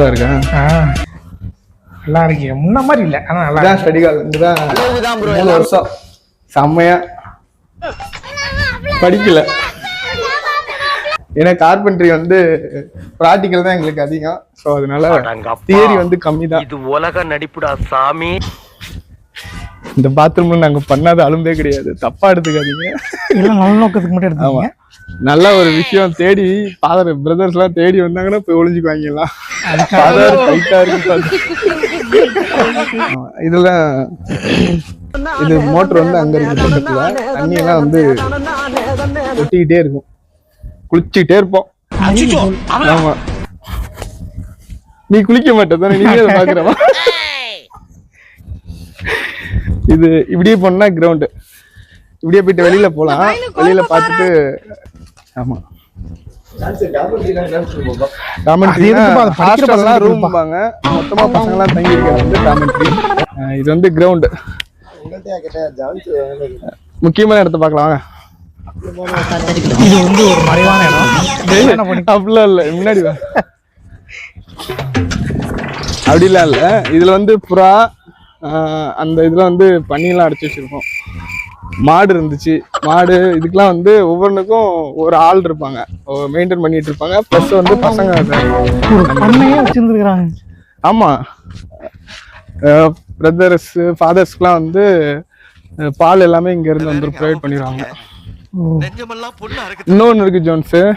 சூப்பரா இருக்கா? ஆ நல்லா இருக்கு முன்ன மாதிரி இல்லை. ஆனா நல்லா இதான் ஸ்டடி கால் மூணு வருஷம். செம்மையா. படிக்கல. ஏன்னா கார்பென்ட்ரி வந்து ப்ராக்டிக்கல் தான் எங்களுக்கு அதிகம். ஸோ அதனால தியரி வந்து கம்மி தான் இது உலக நடிப்புடா சாமி. இந்த பாத்ரூம்ல நாங்க பண்ணாத அலும்பே கிடையாது. தப்பா எடுத்துக்காதீங்க. எல்லாம் நல்ல நோக்கத்துக்கு மட்டும் எடுத்தீங்க நல்ல ஒரு விஷயம் தேடி ஃபாதர் பிரதர்ஸ் எல்லாம் தேடி வந்தாங்கன்னா போய் ஒளிஞ்சுக்குவாங்க எல்லாம் ஃபாதர் டைட்டா இருக்கு இதெல்லாம் இது மோட்டர் வந்து அங்க இருக்கு பக்கத்துல. தண்ணி எல்லாம் வந்து ஒட்டிக்கிட்டே இருக்கும். குளிச்சுக்கிட்டே இருப்போம். ஆமா. நீ குளிக்க மாட்டே தானே? அதை பாக்குறவா இது இப்படியே போனா கிரவுண்டு இப்படியே போயிட்டு வெளியில போலாம். வெளியில பார்த்துட்டு ஆமா. ரூம் மொத்தமா பசங்க எல்லாம் தங்கி இருக்கிறது வந்து டாமெண்ட்ரி இது வந்து கிரவுண்ட் முக்கியமான இடத்த பார்க்கலாம் வாங்க. இது வந்து ஒரு மறைவான இடம். அப்படிலாம் இல்ல. முன்னாடி வா. அப்படிலாம் இல்ல. இதுல வந்து புறா அந்த இதுல வந்து பனியெல்லாம் அடைச்சு வச்சிருக்கோம் மாடு இருந்துச்சு. மாடு இதுக்கெல்லாம் வந்து ஒவ்வொன்றுக்கும் ஒரு ஆள் இருப்பாங்க. மெயின்டைன் பண்ணிட்டு இருப்பாங்க. ப்ளஸ் வந்து பசங்க அதை- ஒரு பண்ணையே வச்சிருந்துருக்காங்க ஆமா. பிரதர்ஸ் ஃபாதர்ஸ்க்குலாம் வந்து பால் எல்லாமே இங்க இருந்து வந்து ப்ரொவைட் பண்ணிடுவாங்க. நெஞ்சமெல்லாம் பொண்ணு அறக்கு இன்னொன்னு இருக்கு ஜோன்ஸ்.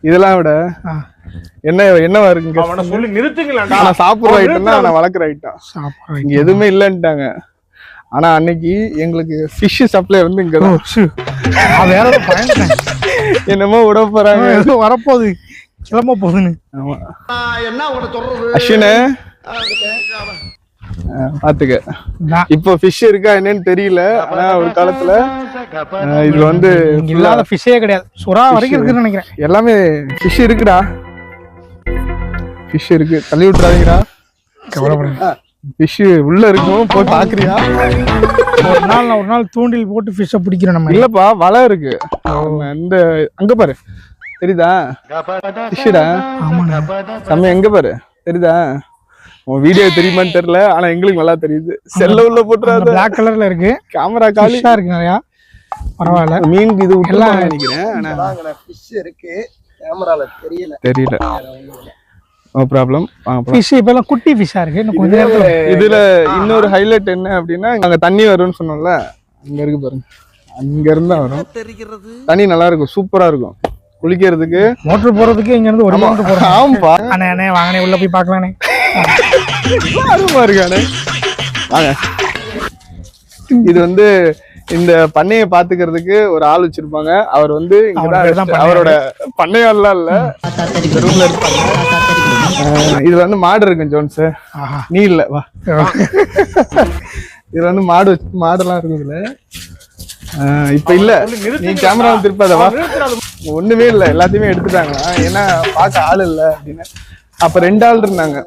இதெல்லாம் விட என்ன என்னவா இருக்குங்க அவனை சொல்லி நிறுத்துங்களேன்டா. ஆனா சாப்பிடுற ஐட்டம் தான் ஆனா வளர்க்குற ஐட்டம் இங்க எதுவுமே இல்லைன்ட்டாங்க. ஆனா அன்னைக்கு எங்களுக்கு ஃபிஷ் சப்ளை வந்து இங்க தான். நான் வேற என்னமோ விட போறாங்க. ஏதோ வரப்போகுது. கிளம்ப போகுதுன்னு. ஆமா. என்ன உன சொல்றது அஸ்வினு? பாத்துக்க. நான் இப்போ ஃபிஷ் இருக்கா என்னன்னு தெரியல. ஆனா ஒரு காலத்துல அஹ், இது வந்து இல்லாத ஃபிஷ்ஷே கிடையாது. சுறா வரைக்கும் இருக்குன்னு நினைக்கிறேன். எல்லாமே ஃபிஷ் இருக்குடா. ஃபிஷ் இருக்கு. தள்ளி விட்டுறாதீங்கடா. கவலைப்படுங்க ஃபிஷ் உள்ள இருக்கும் போய் பாக்குறியா ஒரு நாள் நான் ஒரு நாள் தூண்டில் போட்டு ஃபிஷ்ஷை பிடிக்கிறோம் நம்ம. இல்லப்பா வலை இருக்கு. இந்த அங்க பாரு. தெரியுதா? ஃபிஷ்டா நம்ம எங்க பாரு. தெரியுதா? உன் வீடியோ தெரியுமான்னு தெரியல ஆனா எங்களுக்கு நல்லா தெரியுது. செல்ல உள்ள போட்டுறாத. பிளாக் கலர்ல இருக்கு. கேமரா காலி. ஃபிஷ்ஷா இருக்கு நிறையா. பரவாயில்ல. மீன் இது எல்லாம் விட்டுலாம் நினைக்கிறேன். ஆனா ஃபிஷ் இருக்கு. கேமரால தெரியல. தெரியல. நோ ப்ராப்ளம் ஃபிஷ் இப்ப எல்லாம் குட்டி ஃபிஷ்ஷா இருக்கு. இன்னும் கொஞ்ச நேரத்துல இதுல இன்னொரு ஹைலைட் என்ன அப்படின்னா அங்க தண்ணி வரும்னு சொன்னோம்ல அங்க இருக்கு பாருங்க. அங்க இருந்தா வரும். தெரிகிறது தண்ணி நல்லா இருக்கும் சூப்பரா இருக்கும். குளிக்கிறதுக்கு. மோட்டர் போறதுக்கு இங்க இருந்து ஒரு மோட்டர் போறோம். ஆமா. அண்ணே அண்ணே வாங்கனே உள்ள போய் பார்க்கலானே ஆர்வமா இருக்கானே வாங்க. இது வந்து இந்த பண்ணைய பாத்துக்கிறதுக்கு ஒரு ஆள் வச்சிருப்பாங்க. அவர் வந்து தான் அவரோட பண்ணையாள்லாம் இல்ல. இந்த ரூம்ல இருப்பாங்க. இதுல வந்து மாடு இருக்கும் ஜோன்ஸ் நீ இல்ல வா. இதுல வந்து மாடு வச்சு மாடெல்லாம் இருக்கும் இதுல. இப்ப இல்ல. நீ கேமரா திருப்பாத வா. ஒண்ணுமே இல்ல எல்லாத்தையுமே எடுத்துட்டாங்க. ஏன்னா பார்க்க ஆள் இல்ல அப்படின்னு. அப்ப ரெண்டு ஆள் இருந்தாங்க.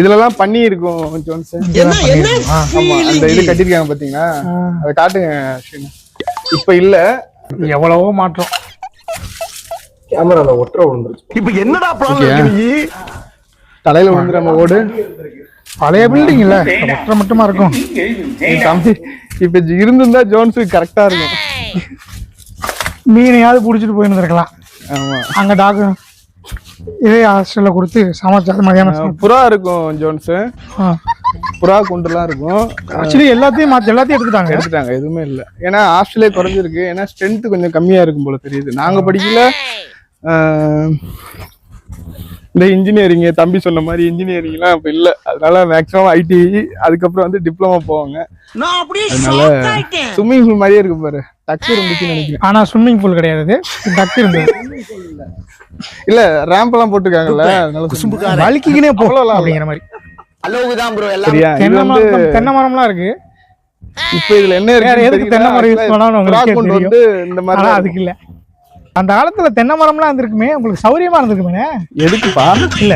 இதுலலாம் பண்ணி இருக்கும் ஜோன்ஸ் ஆமா அந்த இது கட்டிருக்காங்க பாத்தீங்களா? அதை காட்டுங்க. இப்ப இல்ல. எவ்வளவோ மாற்றம். கேமரால ஒற்ற விழுந்துருச்சு. இப்ப என்னடா ப்ராப்ளம் தலையில விழுந்து நம்ம ஓடு. பழைய பில்டிங் இல்ல ஒற்றை மட்டுமா இருக்கும். நீ தம்பி இப்ப இருந்திருந்தா ஜோன்ஸுக்கு கரெக்டா இருக்கும். மீனையாவது புடிச்சிட்டு போயிருந்திருக்கலாம். ஆமா. அங்க டாக்டர் இதே ஹாஸ்டல்ல கொடுத்து சமைச்சாது மதியானம் புறா இருக்கும் ஜோன்ஸ். புறா குண்டுலாம் இருக்கும். ஆக்சுவலி எல்லாத்தையும் மாத்தி எல்லாத்தையும் எடுத்துட்டாங்க. எடுத்துட்டாங்க எதுவுமே இல்ல. ஏன்னா ஹாஸ்டலே குறைஞ்சிருக்கு. ஏன்னா ஸ்ட்ரென்த் கொஞ்சம் கம்மியா இருக்கும் போல தெரியுது. நாங்க படிக்கல. இந்த இன்ஜினியரிங் தம்பி சொன்ன மாதிரி இன்ஜினியரிங்லாம் இப்ப இல்ல. அதனால மேக்ஸிமம் ஐடி அதுக்கப்புறம் வந்து டிப்ளமா போவாங்க. அதனால ஸ்விம்மிங் பூல் மாதிரியே இருக்கு பாரு. டக்கு இருந்துச்சுன்னு நினைக்கிறேன். ஆனா ஸ்விம்மிங் பூல் கிடையாது. டக்கு இருந்தது இல்ல. ரேம்ப் எல்லாம் போட்டிருக்காங்கல்ல அதனால வலிக்கிக்கினே போ அவ்வளவுலாம் இல்ல. அப்படிங்கிற மாதிரி. அளவுதான் ப்ரோ எல்லாம் தென்னை மரம்லாம் இருக்கு. இப்ப இதுல என்ன இருக்கு எதுக்கு தென்னை மரம் யூஸ் உங்களுக்கே தெரியும். வந்து இந்த ஆனா மாதிரி அதுக்கு இல்ல. அந்த காலத்துல தென்னை மரம்லாம் இருந்திருக்குமே உங்களுக்கு சௌரியமா இருந்திருக்குமே எதுக்குப்பா? இல்ல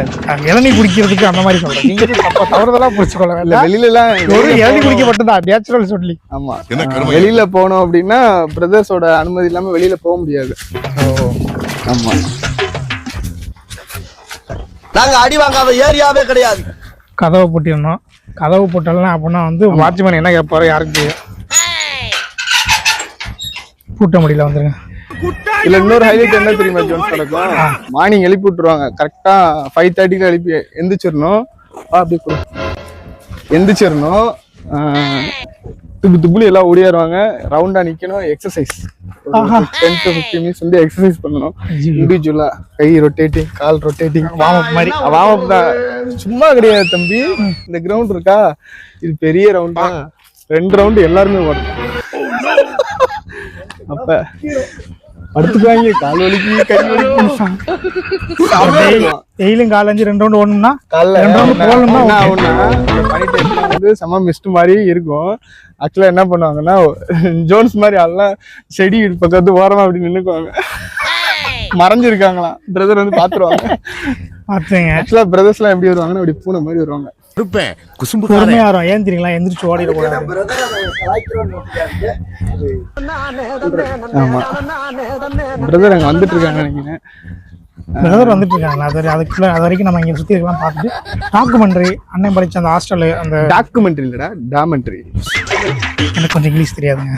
இளநீ குடிக்கிறதுக்கு அந்த மாதிரி சொல்றேன். நீங்க தப்பா தவறுதலா புடிச்சுக்கொள்ள இல்ல வேண்டாம். வெளியில எல்லாம் ஒரு இளநீ குடிக்கப்பட்டதா? நேச்சுரல் சொல்லி ஆமா. வெளியில போனோம் அப்படின்னா பிரதர்ஸோட அனுமதி இல்லாம வெளியில போக முடியாது. ஆமா. நாங்க அடி வாங்காத ஏரியாவே கிடையாது. கதவை பூட்டிடணும். கதவு போட்டலாம் அப்படின்னா வந்து வாட்ச்மேன் என்ன கேட்பாரோ யாருக்கு பூட்ட முடியல வந்துருங்க. இதுல இன்னொரு ஹைலைட் என்ன தெரியுமா ஜோன்ஸ் நடக்கும் மார்னிங் எழுப்பி விட்டுருவாங்க. கரெக்டா ஃபைவ் தேர்ட்டிக்கு எழுப்பி எந்திரிச்சிடணும் கொடு. எந்திரிச்சிடணும் துப்பு துப்புலி எல்லாம் ஓடியாருவாங்க ரவுண்டா நிக்கணும். Exercise ten to fifty minutes வந்து எக்ஸசைஸ் பண்ணணும். இண்டிவிஜுவலா கை ரொட்டேட்டிங் கால் ரொட்டேட்டிங் வார்ம் மாதிரி. வார்ம் தான். சும்மா கிடையாது தம்பி. இந்த கிரவுண்ட் இருக்கா? இது பெரிய ரவுண்ட் தான். ரெண்டு ரவுண்டு எல்லாருமே ஓடணும். அப்ப படுத்துக்குவாங்க கால் வலிக்கு கை வலிக்கு. டெய்லியும் காலைல அஞ்சு ரெண்டு ரவுண்டு ஓடணும்னா காலைல ரெண்டு round போடணும்னா வந்து செம மிஸ்ட் மாதிரி இருக்கும். ஆக்சுவலா என்ன பண்ணுவாங்கன்னா ஜோன்ஸ் மாதிரி ஆள்லாம் செடி பக்கத்து ஓரமா அப்படி நின்னுக்குவாங்க. மறைஞ்சிருக்காங்களாம். பிரதர் வந்து பாத்துருவாங்க. பார்த்துங்க ஆக்சுவலா பிரதர்ஸ் எல்லாம் எப்படி வருவாங்கன்னா அப்படி பூனை மாதிரி வருவாங்க. இருப்பேன். குசும்பு பொறுமையா வரும் ஏன் தெரியுங்களா? எந்திரிச்சு நோக்கியாச்சு. ஆமா. பிரதர் அங்க வந்துட்டு இருக்காங்க நினைக்கிறேன் பிரதர் வந்துட்டு இருக்காங்க அது அதுக்குள்ள அது வரைக்கும் நம்ம இங்க சுத்தி இருக்கலாம் பார்த்துட்டு டாக்குமெண்ட்ரி அண்ணன் படிச்ச அந்த ஹாஸ்டல் அந்த டாக்குமெண்ட்ரி இல்லடா டாமெண்ட்ரி எனக்கு கொஞ்சம் இங்கிலீஷ் தெரியாதுங்க.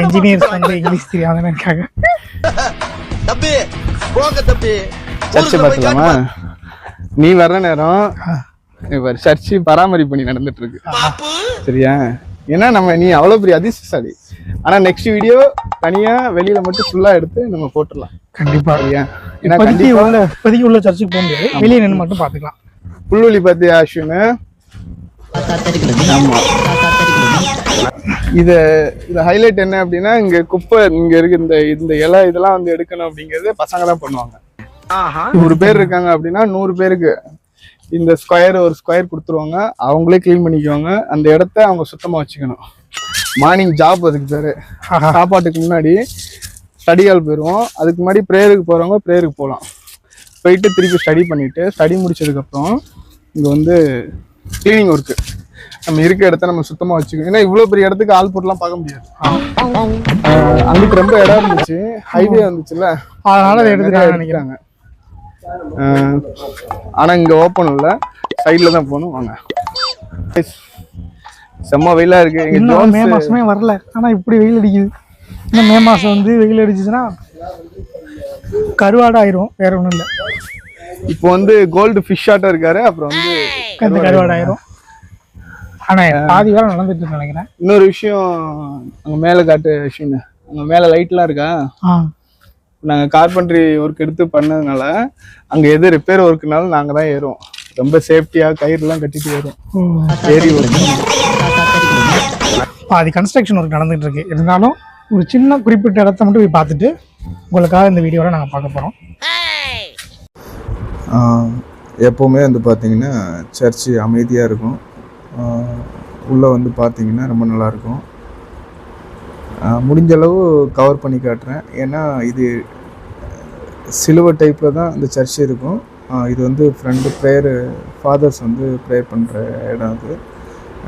இன்ஜினியர்ஸ் வந்து இங்கிலீஷ் தெரியாதுன்னு இருக்காங்க. போங்க சர்ச்சை பார்த்துலாமா நீ வர்ற நேரம் இப்ப சர்ச்சு பராமரிப்பு பணி நடந்துட்டு இருக்கு சரியா? ஏன்னா நம்ம நீ அவ்வளவு பெரிய அதிர்ஷ்டசாலி. ஆனா நெக்ஸ்ட் வீடியோ தனியா வெளியில மட்டும் ஃபுல்லா எடுத்து நம்ம போட்டுடலாம். கண்டிப்பா. சரியா? ஏன்னா உள்ள இப்போதைக்கு உள்ள சர்ச்சுக்கு போக முடியாது. வெளியே நின்று மட்டும் பாத்துக்கலாம் புல்வெளி பார்த்தியா அஸ்வின்? இத இது ஹைலைட் என்ன அப்படின்னா இங்க குப்பை இங்க இருக்கு இந்த இந்த இலை இதெல்லாம் வந்து எடுக்கணும் அப்படிங்கறது பசங்க தான் பண்ணுவாங்க. நூறு பேர் இருக்காங்க அப்படின்னா நூறு பேருக்கு இந்த ஸ்கொயர் ஒரு ஸ்கொயர் கொடுத்துருவாங்க. அவங்களே க்ளீன் பண்ணிக்குவாங்க. அந்த இடத்த அவங்க சுத்தமா வச்சுக்கணும். மார்னிங் ஜாப் அதுக்கு பேரு. சாப்பாட்டுக்கு முன்னாடி ஸ்டடி ஹால் போயிடுவோம் அதுக்கு முன்னாடி ப்ரேயருக்கு போறவங்க ப்ரேயருக்கு போகலாம் போயிட்டு திருப்பி ஸ்டடி பண்ணிட்டு ஸ்டடி முடிச்சதுக்கப்புறம் இங்க வந்து க்ளீனிங் ஒர்க்கு நம்ம இருக்க இடத்த நம்ம சுத்தமா வச்சுக்கணும். ஏன்னா இவ்வளவு பெரிய இடத்துக்கு ஆள் போட்டுலாம் பார்க்க முடியாது. அங்கிட்டு ரொம்ப இடம் இருந்துச்சு. ஹைவே வந்துச்சுல்ல அதனால அதை எடுத்துட்டாங்க நிறைய நினைக்கிறேன் எடுத்துட்டாங்க. ஆஹ் ஆனா இங்க ஓப்பன் இல்ல. சைடுல தான் போகணும். வாங்க. செம்ம வெயிலா இருக்கு. எங்க இன்னும் மே மாசமே வரல. ஆனா இப்படி வெயில் அடிக்குது. இன்னும் மே மாசம் வந்து வெயில் அடிச்சுச்சுன்னா கருவாடு ஆயிரும். வேற ஒண்ணும் இல்ல. இப்போ வந்து கோல்டு ஃபிஷ் ஆட்டம் இருக்காரு. அப்புறம் வந்து கருவாடு ஆயிரும். ஆனா பாதி வேலை நடந்துட்டு நினைக்கிறேன். இன்னொரு விஷயம் அங்க மேல காட்டு விஷயம் அங்க மேல லைட்லாம் இருக்கா? ஆ நாங்க கார்பென்ட்ரி ஒர்க் எடுத்து பண்ணதுனால அங்க எது ரிப்பேர் ஒர்க்குனாலும் நாங்க தான் ஏறுவோம். ரொம்ப சேஃப்டியா கயிறுலாம் கட்டிட்டு ஏறும். ஏறி பாதி கன்ஸ்ட்ரக்ஷன் ஒர்க் நடந்துட்டு இருக்கு இருந்தாலும் ஒரு சின்ன குறிப்பிட்ட இடத்த மட்டும் போய் பார்த்துட்டு உங்களுக்காக இந்த வீடியோவில் நாங்கள் பார்க்க போகிறோம் எப்போவுமே வந்து பார்த்தீங்கன்னா சர்ச்சு அமைதியாக இருக்கும். உள்ளே வந்து பார்த்தீங்கன்னா ரொம்ப நல்லாயிருக்கும் முடிஞ்ச அளவு கவர் பண்ணி காட்டுறேன். ஏன்னா இது சிலுவை டைப்பில் தான் இந்த சர்ச் இருக்கும். இது வந்து ஃப்ரெண்டு ப்ரேயரு ஃபாதர்ஸ் வந்து ப்ரேயர் பண்ணுற இடம் அது.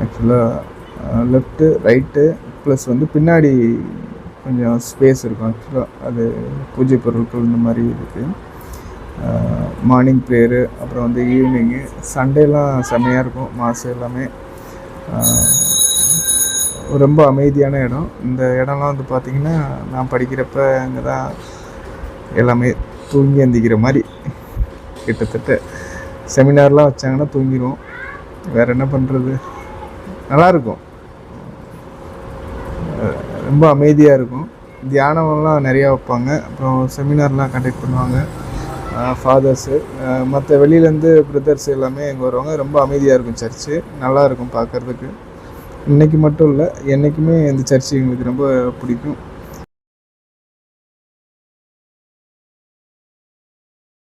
ஆக்சுவலாக லெஃப்ட்டு ரைட்டு ப்ளஸ் வந்து பின்னாடி கொஞ்சம் ஸ்பேஸ் இருக்கும். ஆக்சுவலாக அது பூஜை பொருட்கள் இந்த மாதிரி இருக்குது மார்னிங் ப்ரேயரு அப்புறம் வந்து ஈவினிங்கு சண்டேலாம் செம்மையாக இருக்கும். மாதம் எல்லாமே. ரொம்ப அமைதியான இடம். இந்த இடம்லாம் வந்து பார்த்திங்கன்னா நான் படிக்கிறப்ப அங்கே தான் எல்லாமே தூங்கி எந்திக்கிற மாதிரி கிட்டத்தட்ட செமினார்லாம் வச்சாங்கன்னா தூங்கிடுவோம் வேறு என்ன பண்ணுறது நல்லாயிருக்கும் ரொம்ப அமைதியாக இருக்கும். தியானம்லாம் நிறையா வைப்பாங்க. அப்புறம் செமினார்லாம் கண்டக்ட் பண்ணுவாங்க. ஃபாதர்ஸு மற்ற வெளியிலேருந்து பிரதர்ஸ் எல்லாமே இங்கே வருவாங்க. ரொம்ப அமைதியாக இருக்கும் சர்ச்சு நல்லாயிருக்கும் பார்க்குறதுக்கு இன்னைக்கு மட்டும் இல்லை என்றைக்குமே இந்த சர்ச்சு எங்களுக்கு ரொம்ப பிடிக்கும்.